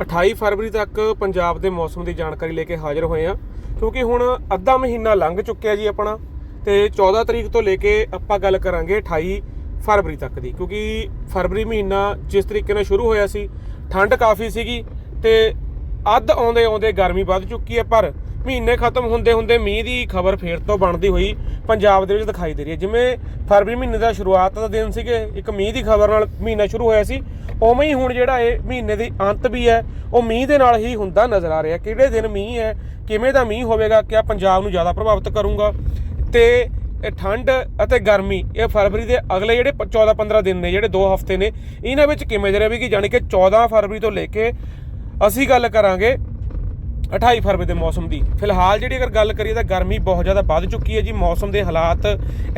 28 ਫਰਵਰੀ ਤੱਕ ਪੰਜਾਬ ਦੇ ਮੌਸਮ ਦੀ ਜਾਣਕਾਰੀ ਲੈ ਕੇ ਹਾਜ਼ਰ ਹੋਏ ਆ ਕਿਉਂਕਿ ਹੁਣ ਅੱਧਾ ਮਹੀਨਾ ਲੰਘ ਚੁੱਕਿਆ ਜੀ ਆਪਣਾ ਤੇ 14 ਤਰੀਕ ਤੋਂ ਲੈ ਕੇ ਆਪਾਂ ਗੱਲ ਕਰਾਂਗੇ 28 ਫਰਵਰੀ ਤੱਕ ਦੀ, ਕਿਉਂਕਿ ਫਰਵਰੀ ਮਹੀਨਾ ਜਿਸ ਤਰੀਕੇ ਨਾਲ ਸ਼ੁਰੂ ਹੋਇਆ ਸੀ, ਠੰਡ ਕਾਫੀ ਸੀਗੀ ਤੇ ਅੱਧ ਆਉਂਦੇ ਆਉਂਦੇ ਗਰਮੀ ਵੱਧ ਚੁੱਕੀ ਹੈ, ਪਰ ਮਹੀਨੇ ਖਤਮ ਹੁੰਦੇ ਹੁੰਦੇ ਮੀਂਹ ਦੀ ਖਬਰ ਫੇਰ ਤੋਂ ਬਣਦੀ ਹੋਈ ਪੰਜਾਬ ਦੇ ਵਿੱਚ ਦਿਖਾਈ ਦੇ ਰਹੀ ਹੈ। ਜਿਵੇਂ ਫਰਵਰੀ ਮਹੀਨੇ ਦਾ ਸ਼ੁਰੂਆਤ ਦਾ ਦਿਨ ਸੀਗੇ, ਇੱਕ ਮੀਂਹ ਦੀ ਖਬਰ ਨਾਲ ਮਹੀਨਾ ਸ਼ੁਰੂ ਹੋਇਆ ਸੀ। ਉਵੇਂ ਹੀ ਹੁਣ ਜਿਹੜਾ ਇਹ ਮਹੀਨੇ ਦੀ ਅੰਤ ਵੀ ਹੈ, ਉਹ ਮੀਂਹ ਦੇ ਨਾਲ ਹੀ ਹੁੰਦਾ ਨਜ਼ਰ ਆ ਰਿਹਾ ਕਿਹੜੇ ਦਿਨ ਮੀਂਹ ਹੈ, ਕਿਵੇਂ ਦਾ ਮੀਂਹ ਹੋਵੇਗਾ, ਕਿਆ ਪੰਜਾਬ ਨੂੰ ਜ਼ਿਆਦਾ ਪ੍ਰਭਾਵਿਤ ਕਰੂੰਗਾ? ਤੇ ਇਹ ਠੰਡ ਅਤੇ ਗਰਮੀ, ਇਹ ਫਰਵਰੀ ਦੇ ਅਗਲੇ ਜਿਹੜੇ 14 15 ਦਿਨ ਨੇ, ਜਿਹੜੇ 2 ਹਫ਼ਤੇ ਨੇ, ਇਹਨਾਂ ਵਿੱਚ ਕਿਵੇਂ ਦੇ ਰਹੇਗੀ ਜਾਣੀ ਕਿ 14 ਫਰਵਰੀ ਤੋਂ ਲੈ ਕੇ ਅਸੀਂ ਗੱਲ ਕਰਾਂਗੇ 28 ਫਰਵਰੀ ਦੇ ਮੌਸਮ ਦੀ। ਫਿਲਹਾਲ ਜਿਹੜੀ ਅਗਰ ਗੱਲ ਕਰੀਏ ਤਾਂ ਗਰਮੀ ਬਹੁਤ ਜ਼ਿਆਦਾ ਵੱਧ ਚੁੱਕੀ ਹੈ ਜੀ। ਮੌਸਮ ਦੇ ਹਾਲਾਤ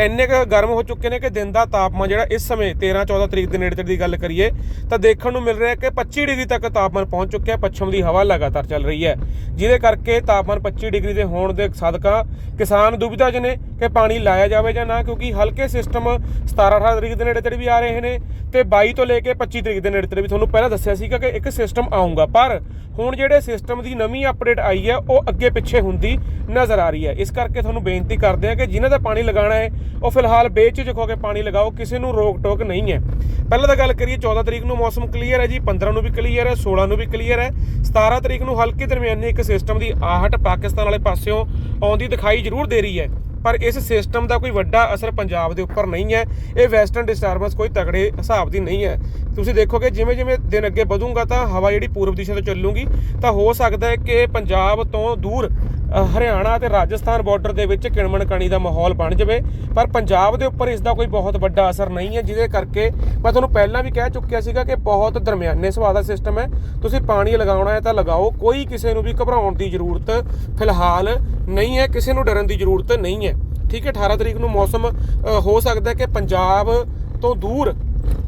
ਇੰਨੇ ਕੁ ਗਰਮ ਹੋ ਚੁੱਕੇ ਨੇ ਕਿ ਦਿਨ ਦਾ ਤਾਪਮਾਨ ਜਿਹੜਾ ਇਸ ਸਮੇਂ 13 14 ਤਰੀਕ ਦੇ ਨੇੜੇ ਤੇੜੇ ਦੀ ਗੱਲ ਕਰੀਏ ਤਾਂ ਦੇਖਣ ਨੂੰ ਮਿਲ ਰਿਹਾ ਹੈ ਕਿ 25 ਡਿਗਰੀ ਤੱਕ ਤਾਪਮਾਨ ਪਹੁੰਚ ਚੁੱਕਿਆ। ਪੱਛਮ ਦੀ ਹਵਾ ਲਗਾਤਾਰ ਚੱਲ ਰਹੀ ਹੈ। ਜਿਹਦੇ ਕਰਕੇ ਤਾਪਮਾਨ 25 ਡਿਗਰੀ ਦੇ ਹੋਣ ਦੇ ਸਦਕਾ ਕਿਸਾਨ ਦੁਬਿਧਾ 'ਚ ਨੇ। ਕਿ ਪਾਣੀ ਲਾਇਆ ਜਾਵੇ ਜਾਂ ਨਾ, ਕਿਉਂਕਿ ਹਲਕੇ ਸਿਸਟਮ 17 18 ਤਰੀਕ ਦੇ ਨੇੜੇ ਤੇੜੇ ਵੀ ਆ ਰਹੇ ਨੇ ਤੇ 22 ਤੋਂ ਲੈ ਕੇ 25 ਤਰੀਕ ਦੇ ਨੇੜੇ ਤੇੜੇ ਵੀ। ਤੁਹਾਨੂੰ ਪਹਿਲਾਂ ਦੱਸਿਆ ਸੀਗਾ ਕਿ ਇੱਕ ਸਿਸਟਮ ਆਊਗਾ, ਪਰ ਹੁਣ ਜਿਹੜੇ ਸਿਸਟਮ ਦੀ ਨਵੀਂ ਅਪਡੇਟ ਆਈ ਹੈ, ਉਹ ਅੱਗੇ ਪਿੱਛੇ ਹੁੰਦੀ ਨਜ਼ਰ ਆ ਰਹੀ ਹੈ। ਇਸ ਕਰਕੇ ਤੁਹਾਨੂੰ ਬੇਨਤੀ ਕਰਦੇ ਹਾਂ ਕਿ ਜਿਨ੍ਹਾਂ ਦਾ ਪਾਣੀ ਲਗਾਉਣਾ ਹੈ, ਉਹ ਫਿਲਹਾਲ ਬੇਝਿਜਕ ਹੋ ਕੇ ਪਾਣੀ ਲਗਾਓ, ਕਿਸੇ ਨੂੰ ਰੋਕ ਟੋਕ ਨਹੀਂ ਹੈ। ਪਹਿਲਾਂ ਤਾਂ ਗੱਲ ਕਰੀਏ 14 ਤਰੀਕ ਨੂੰ ਮੌਸਮ ਕਲੀਅਰ ਹੈ ਜੀ 15 ਨੂੰ ਵੀ ਕਲੀਅਰ ਹੈ 16 ਨੂੰ ਵੀ ਕਲੀਅਰ ਹੈ। 17 ਤਰੀਕ ਨੂੰ ਹਲਕੀ ਦਰਮਿਆਨੀ ਇੱਕ ਸਿਸਟਮ ਦੀ ਆਹਟ ਪਾਕਿਸਤਾਨ ਵਾਲੇ ਪਾਸਿਓਂ ਆਉਂਦੀ ਦਿਖਾਈ ਜ਼ਰੂਰ ਦੇ ਰਹੀ ਹੈ। ਪਰ ਇਸ ਸਿਸਟਮ ਦਾ ਕੋਈ ਵੱਡਾ ਅਸਰ ਪੰਜਾਬ ਦੇ ਉੱਪਰ ਨਹੀਂ ਹੈ। ਇਹ ਵੈਸਟਰਨ ਡਿਸਟਰਬੈਂਸ ਕੋਈ ਤਗੜੇ ਹਿਸਾਬ ਦੀ ਨਹੀਂ ਹੈ। ਤੁਸੀਂ ਦੇਖੋਗੇ ਜਿਵੇਂ ਜਿਵੇਂ ਦਿਨ ਅੱਗੇ ਵਧੂਗਾ ਤਾਂ ਹਵਾ ਜਿਹੜੀ ਪੂਰਬ ਦਿਸ਼ਾ ਤੋਂ ਚੱਲੂਗੀ, ਤਾਂ ਹੋ ਸਕਦਾ ਹੈ ਕਿ ਪੰਜਾਬ ਤੋਂ ਦੂਰ ਹਰਿਆਣਾ ਤੇ ਰਾਜਸਥਾਨ ਬਾਰਡਰ ਦੇ ਵਿੱਚ ਕਿਣਮਣ ਕਣੀ ਦਾ ਮਾਹੌਲ ਬਣ ਜਾਵੇ। ਪਰ ਪੰਜਾਬ ਦੇ ਉੱਪਰ ਇਸ ਦਾ ਕੋਈ ਬਹੁਤ ਵੱਡਾ ਅਸਰ ਨਹੀਂ ਹੈ, ਜਿਹਦੇ ਕਰਕੇ ਮੈਂ ਤੁਹਾਨੂੰ ਪਹਿਲਾਂ ਵੀ ਕਹਿ ਚੁੱਕਿਆ ਸੀਗਾ ਕਿ ਬਹੁਤ ਦਰਮਿਆਨੇ ਸੁਭਾਅ ਦਾ ਸਿਸਟਮ ਹੈ। ਤੁਸੀਂ ਪਾਣੀ ਲਗਾਉਣਾ ਹੈ ਤਾਂ ਲਗਾਓ, ਕੋਈ ਕਿਸੇ ਨੂੰ ਵੀ ਘਬਰਾਉਣ ਦੀ ਜ਼ਰੂਰਤ ਫਿਲਹਾਲ ਨਹੀਂ ਹੈ, ਕਿਸੇ ਨੂੰ ਡਰਨ ਦੀ ਜ਼ਰੂਰਤ ਨਹੀਂ ਹੈ। ਠੀਕ ਹੈ 18 ਤਰੀਕ ਨੂੰ ਮੌਸਮ ਹੋ ਸਕਦਾ ਹੈ ਕਿ ਪੰਜਾਬ ਤੋਂ ਦੂਰ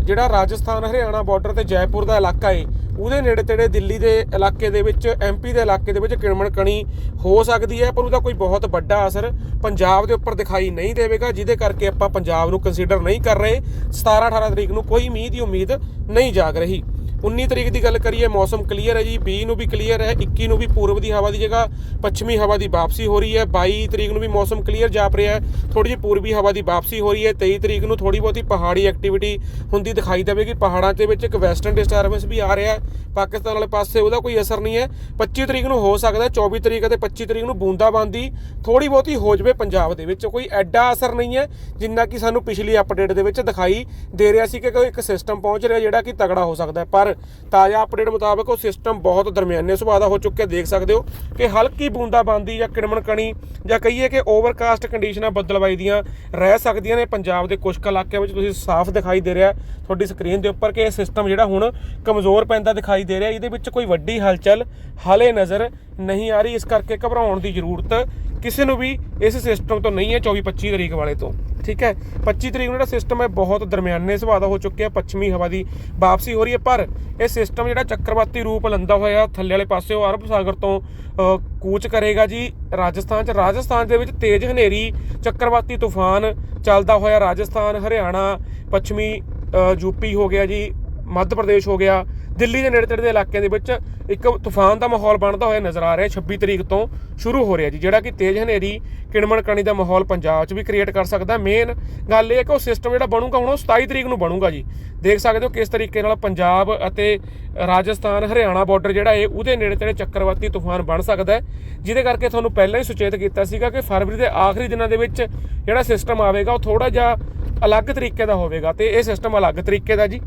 ਜਿਹੜਾ ਰਾਜਸਥਾਨ ਹਰਿਆਣਾ ਬਾਰਡਰ ਤੇ ਜੈਪੁਰ ਦਾ ਇਲਾਕਾ ਏ ਉਹਦੇ ਨੇੜੇ ਤੇੜੇ ਦਿੱਲੀ ਦੇ ਇਲਾਕੇ ਦੇ ਵਿੱਚ ਐਮਪੀ ਦੇ ਇਲਾਕੇ ਦੇ ਵਿੱਚ ਕਿਣਮਣ ਕਣੀ ਹੋ ਸਕਦੀ ਹੈ, ਪਰ ਉਹਦਾ ਕੋਈ ਬਹੁਤ ਵੱਡਾ ਅਸਰ ਪੰਜਾਬ ਦੇ ਉੱਪਰ ਦਿਖਾਈ ਨਹੀਂ ਦੇਵੇਗਾ, ਜਿਹਦੇ ਕਰਕੇ ਆਪਾਂ ਪੰਜਾਬ ਨੂੰ ਕੰਸੀਡਰ ਨਹੀਂ ਕਰ ਰਹੇ। 17 18 ਤਰੀਕ ਨੂੰ ਕੋਈ ਮੀਂਹ ਦੀ ਉਮੀਦ ਨਹੀਂ ਜਾਗ ਰਹੀ। 19 ਤਰੀਕ ਦੀ ਗੱਲ ਕਰੀਏ, ਮੌਸਮ ਕਲੀਅਰ ਹੈ ਜੀ 20 ਨੂੰ ਵੀ ਕਲੀਅਰ ਹੈ 21 ਨੂੰ ਵੀ ਪੂਰਬ ਦੀ ਹਵਾ ਦੀ ਜਗ੍ਹਾ, ਪੱਛਮੀ ਹਵਾ ਦੀ ਵਾਪਸੀ ਹੋ ਰਹੀ ਹੈ 22 ਤਰੀਕ ਨੂੰ ਵੀ ਮੌਸਮ ਕਲੀਅਰ ਜਾਪ ਰਿਹਾ ਹੈ ਥੋੜੀ ਜਿਹੀ ਪੂਰਬੀ ਹਵਾ ਦੀ ਵਾਪਸੀ ਹੋ ਰਹੀ ਹੈ 23 ਤਰੀਕ ਨੂੰ ਥੋੜੀ ਬਹੁਤੀ ਪਹਾੜੀ ਐਕਟੀਵਿਟੀ ਹੁੰਦੀ ਦਿਖਾਈ ਦੇਵੇਗੀ, ਪਹਾੜਾਂ ਦੇ ਵਿੱਚ ਇੱਕ ਵੈਸਟਰਨ ਡਿਸਟਰਬੈਂਸ ਵੀ ਆ ਰਿਹਾ ਹੈ, ਪਾਕਿਸਤਾਨ ਵਾਲੇ ਪਾਸੇ ਉਹਦਾ ਕੋਈ ਅਸਰ ਨਹੀਂ ਹੈ 25 ਤਰੀਕ ਨੂੰ ਹੋ ਸਕਦਾ ਹੈ 24 ਤਰੀਕ ਅਤੇ 25 ਤਰੀਕ ਨੂੰ ਬੂੰਦਾਬਾਂਦੀ ਥੋੜੀ ਬਹੁਤੀ ਹੋ ਜਵੇ ਪੰਜਾਬ ਦੇ ਵਿੱਚ, ਕੋਈ ਐਡਾ ਅਸਰ ਨਹੀਂ ਹੈ, ਜਿੰਨਾ ਕਿ ਸਾਨੂੰ ਪਿਛਲੀ ਅਪਡੇਟ ਦੇ ਵਿੱਚ ਦਿਖਾਈ ਦੇ ਰਿਹਾ ਸੀ ਕਿ ਕੋਈ ਇੱਕ ਸਿਸਟਮ ਪਹੁੰਚ ਰਿਹਾ ਜਿਹੜਾ ਕਿ ਤਗੜਾ ਹੋ ਸਕਦਾ ਪਰ ਪਰ ਤਾਜ਼ਾ ਅਪਡੇਟ ਮੁਤਾਬਕ ਉਹ ਸਿਸਟਮ ਬਹੁਤ ਦਰਮਿਆਨੇ ਸੁਭਾਅ ਦਾ ਹੋ ਚੁੱਕਿਆ ਦੇਖ ਸਕਦੇ ਹੋ ਕਿ ਹਲਕੀ ਬੂੰਦਾਬਾਂਦੀ ਜਾਂ ਕਿਣਮਣਕਣੀ ਜਾਂ ਕਹੀਏ ਕਿ ਓਵਰਕਾਸਟ ਕੰਡੀਸ਼ਨਾਂ ਬੱਦਲਵਾਈ ਦੀਆਂ ਰਹਿ ਸਕਦੀਆਂ ਨੇ। ਪੰਜਾਬ ਦੇ ਕੁਝ ਕੁ ਇਲਾਕਿਆਂ ਵਿੱਚ ਤੁਸੀਂ ਸਾਫ਼ ਦਿਖਾਈ ਦੇ ਰਿਹਾ ਤੁਹਾਡੀ ਸਕਰੀਨ ਦੇ ਉੱਪਰ ਕਿ ਇਹ ਸਿਸਟਮ ਜਿਹੜਾ ਹੁਣ ਕਮਜ਼ੋਰ ਪੈਂਦਾ ਦਿਖਾਈ ਦੇ ਰਿਹਾ ਇਹਦੇ ਵਿੱਚ ਕੋਈ ਵੱਡੀ ਹਲਚਲ ਹਾਲੇ ਨਜ਼ਰ ਨਹੀਂ ਆ ਰਹੀ। ਇਸ ਕਰਕੇ ਘਬਰਾਉਣ ਦੀ ਜ਼ਰੂਰਤ ਕਿਸੇ ਨੂੰ ਵੀ ਇਸ ਸਿਸਟਮ ਤੋਂ ਨਹੀਂ ਹੈ 24 25 ਤਰੀਕ ਵਾਲੇ ਤੋਂ। ਠੀਕ ਹੈ? 25 ਤਰੀਕ ਨੂੰ ਜਿਹੜਾ ਸਿਸਟਮ ਹੈ ਬਹੁਤ ਦਰਮਿਆਨੇ ਸੁਭਾਅ ਦਾ ਹੋ ਚੁੱਕਿਆ ਪੱਛਮੀ ਹਵਾ ਦੀ ਵਾਪਸੀ ਹੋ ਰਹੀ ਹੈ ਪਰ ਇਹ ਸਿਸਟਮ ਜਿਹੜਾ ਚੱਕਰਵਾਤੀ ਰੂਪ ਲੰਦਾ ਹੋਇਆ ਥੱਲੇ ਵਾਲੇ ਪਾਸੇ ਉਹ ਅਰਬ ਸਾਗਰ ਤੋਂ ਕੂਚ ਕਰੇਗਾ ਜੀ। ਰਾਜਸਥਾਨ ਚ ਰਾਜਸਥਾਨ ਦੇ ਵਿੱਚ ਤੇਜ਼ ਹਨੇਰੀ ਚੱਕਰਵਾਤੀ ਤੂਫਾਨ ਚੱਲਦਾ ਹੋਇਆ। ਰਾਜਸਥਾਨ ਹਰਿਆਣਾ ਪੱਛਮੀ ਅ, ਯੂਪੀ ਹੋ ਗਿਆ ਜੀ ਮੱਧ ਪ੍ਰਦੇਸ਼ ਹੋ ਗਿਆ। ਦਿੱਲੀ ਦੇ ਨੇੜੇ ਤੇੜੇ ਦੇ ਇਲਾਕਿਆਂ ਦੇ ਵਿੱਚ ਇੱਕ ਤੂਫਾਨ ਦਾ ਮਾਹੌਲ ਬਣਦਾ ਹੋਇਆ ਨਜ਼ਰ ਆ ਰਿਹਾ। 26 ਤਰੀਕ ਤੋਂ ਸ਼ੁਰੂ ਹੋ ਰਿਹਾ ਜੀ, ਜਿਹੜਾ ਕਿ ਤੇਜ਼ ਹਨੇਰੀ ਕਿਣਮਣ ਕਣੀ ਦਾ ਮਾਹੌਲ ਪੰਜਾਬ 'ਚ ਵੀ ਕ੍ਰੀਏਟ ਕਰ ਸਕਦਾ। ਮੇਨ ਗੱਲ ਇਹ ਹੈ ਕਿ ਉਹ ਸਿਸਟਮ ਜਿਹੜਾ ਬਣੂਗਾ ਹੁਣ ਉਹ 27 ਤਰੀਕ ਨੂੰ ਬਣੂਗਾ ਜੀ। ਦੇਖ ਸਕਦੇ ਹੋ ਕਿਸ ਤਰੀਕੇ ਨਾਲ ਪੰਜਾਬ ਅਤੇ ਰਾਜਸਥਾਨ, ਹਰਿਆਣਾ ਬਾਰਡਰ ਜਿਹੜਾ ਹੈ ਉਹਦੇ ਨੇੜੇ ਤੇੜੇ ਚੱਕਰਵਾਤੀ ਤੂਫਾਨ ਬਣ ਸਕਦਾ ਹੈ, ਜਿਹਦੇ ਕਰਕੇ ਤੁਹਾਨੂੰ ਪਹਿਲਾਂ ਹੀ ਸੁਚੇਤ ਕੀਤਾ ਸੀਗਾ ਕਿ ਫਰਵਰੀ ਦੇ ਆਖਰੀ ਦਿਨਾਂ ਦੇ ਵਿੱਚ ਜਿਹੜਾ ਸਿਸਟਮ ਆਵੇਗਾ ਉਹ ਥੋੜਾ ਜਿਹਾ ਅਲੱਗ ਤਰੀਕੇ ਦਾ ਹੋਵੇਗਾ ਤੇ ਇਹ ਸਿਸਟਮ ਅਲੱਗ ਤਰੀਕੇ ਦਾ ਜੀ।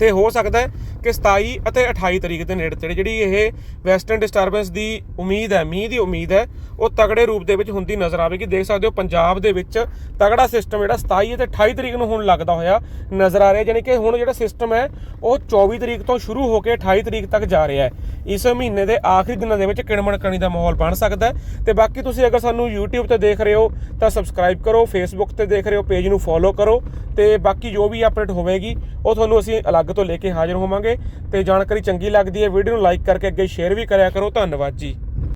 ਤੇ ਹੋ ਸਕਦਾ ਹੈ ਕਿ 27 ਅਤੇ 28 ਤਰੀਕ ਦੇ ਨੇੜੇ ਤੇੜੇ ਜਿਹੜੀ ਇਹ ਵੈਸਟਰਨ ਡਿਸਟਰਬੈਂਸ ਦੀ ਉਮੀਦ ਹੈ, ਮੀਂਹ ਦੀ ਉਮੀਦ ਹੈ, ਉਹ ਤਗੜੇ ਰੂਪ ਦੇ ਵਿੱਚ ਹੁੰਦੀ ਨਜ਼ਰ ਆਵੇਗੀ। ਦੇਖ ਸਕਦੇ ਹੋ ਪੰਜਾਬ ਦੇ ਵਿੱਚ ਤਗੜਾ ਸਿਸਟਮ ਜਿਹੜਾ 27 ਅਤੇ 28 ਤਰੀਕ ਨੂੰ ਹੁਣ ਲੱਗਦਾ ਹੋਇਆ ਨਜ਼ਰ ਆ ਰਿਹਾ ਯਾਨੀ ਕਿ ਹੁਣ ਜਿਹੜਾ ਸਿਸਟਮ ਹੈ, ਉਹ 24 ਤਰੀਕ ਤੋਂ ਸ਼ੁਰੂ ਹੋ ਕੇ 28 ਤਰੀਕ ਤੱਕ ਜਾ ਰਿਹਾ ਹੈ। ਇਸ ਮਹੀਨੇ ਦੇ ਆਖਰੀ ਦਿਨਾਂ ਦੇ ਵਿੱਚ ਕਿਣਮਣ ਕਣੀ ਦਾ ਮਾਹੌਲ ਬਣ ਸਕਦਾ ਹੈ। ਤੇ ਬਾਕੀ ਤੁਸੀਂ ਅਗਰ ਸਾਨੂੰ YouTube ਤੇ ਦੇਖ ਰਹੇ ਹੋ, ਤਾਂ ਸਬਸਕ੍ਰਾਈਬ ਕਰੋ, Facebook ਤੇ ਦੇਖ ਰਹੇ ਹੋ ਪੇਜ ਨੂੰ ਫੋਲੋ ਕਰੋ, ਤੇ ਬਾਕੀ ਜੋ ਵੀ ਅਪਡੇਟ ਹੋਵੇਗੀ, ਉਹ ਤੁਹਾਨੂੰ ਅਸੀਂ ਅਲੱਗ ਤੋਂ ਲੈ ਕੇ ਹਾਜ਼ਰ ਹੋਵਾਂਗੇ। ਤੇ ਜਾਣਕਾਰੀ ਚੰਗੀ ਲੱਗਦੀ ਹੈ, ਵੀਡੀਓ ਨੂੰ ਲਾਈਕ ਕਰਕੇ ਅੱਗੇ ਸ਼ੇਅਰ ਵੀ ਕਰਿਆ ਕਰੋ। ਧੰਨਵਾਦ ਜੀ।